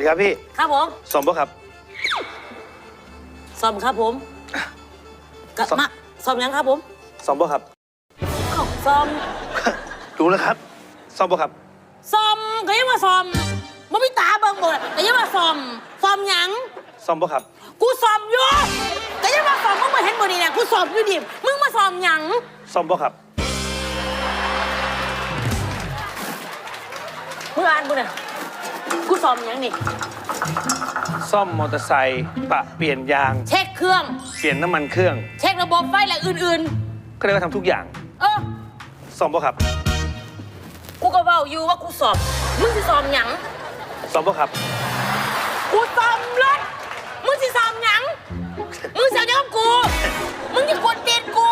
ดีครับพี่ครับผมสมบ่ครับ ซ่อมครับผมกะซ่อม มาซ่อมยังครับผมสมบ่ครับอ้าวซ่อมรู้แล้วครับสมบ่ครับซ่อมก็ยังมาซ่อมบ่มีตาเบิ่งบ่ก็ยังมาซ่อมซ่อมหยัง สมบ่ครับกูซ่อมอยู่ก็ยังมาซ่อมมึงมาเห็นบ่นี่เนี่ยกูซ่อมอยู่ดิมึงมาซ่อมหยังสมบ่ครับมึงอ่านบ่เนี่ยกู ซ่อมหยังนี่ ซ่อมมอเตอร์ไซค์ปะเปลี่ยนยาง เช็คเครื่อง เปลี่ยนน้ำมันเครื่อง เช็คระบบไฟและอื่นก็เรียกว่าทำทุกอย่าง ๆ เออสมบ่ครับกูก็เว้าอยู่ว่ากูซ่อมมึงสิซ่อมหยังสมบ่ครับ กูซ่อมรถมึงสิซ่อมหยัง มึงสิเอาหยังกับกู มึงจะกดตีนกู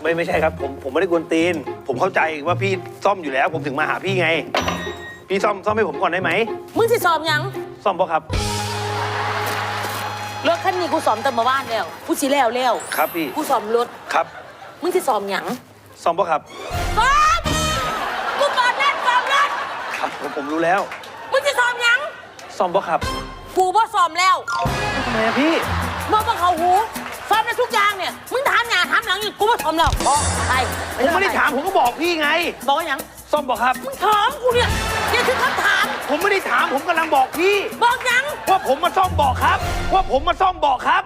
ไม่ไม่ใช่ครับ ผมผมไม่ได้กวนตีน ผมเข้าใจว่าพี่ซ่อมอยู่แล้ว ผมถึงมาหาพี่ไง พี่ซ่อมซ่อมให้ผมก่อนได้ไหมมึงสิซ่อมหยังซ่อมบ่ครับ รถคันนี้กูซ่อมแต่เมื่อวานแล้วกูสิแล้วแล้วครับพี่กูซ่อมรถครับมึงสิซ่อมหยังซ่อมบ่ครับซ่อมกูเปิดเล่นซ่อมรถครับผมผมรู้แล้วมึงสิซ่อมหยังซ่อมบ่ครับกูบ่ซ่อมแล้วทำไมอะพี่บอกว่าเขาหู น้าถามหลังอยู่กูบ่ซ่อมแล้วบอกไปผมไม่ได้ถามผมก็บอกพี่ไง บอกว่าหยังซ่อมบ่ครับ มึงถามกูเนี่ยเนี่ยคือคำถาม ผมไม่ได้ถามผมกำลังบอกพี่ บอกหยัง ว่าผมมาซ่อมเบาะครับ ว่าผมมาซ่อมเบาะครับ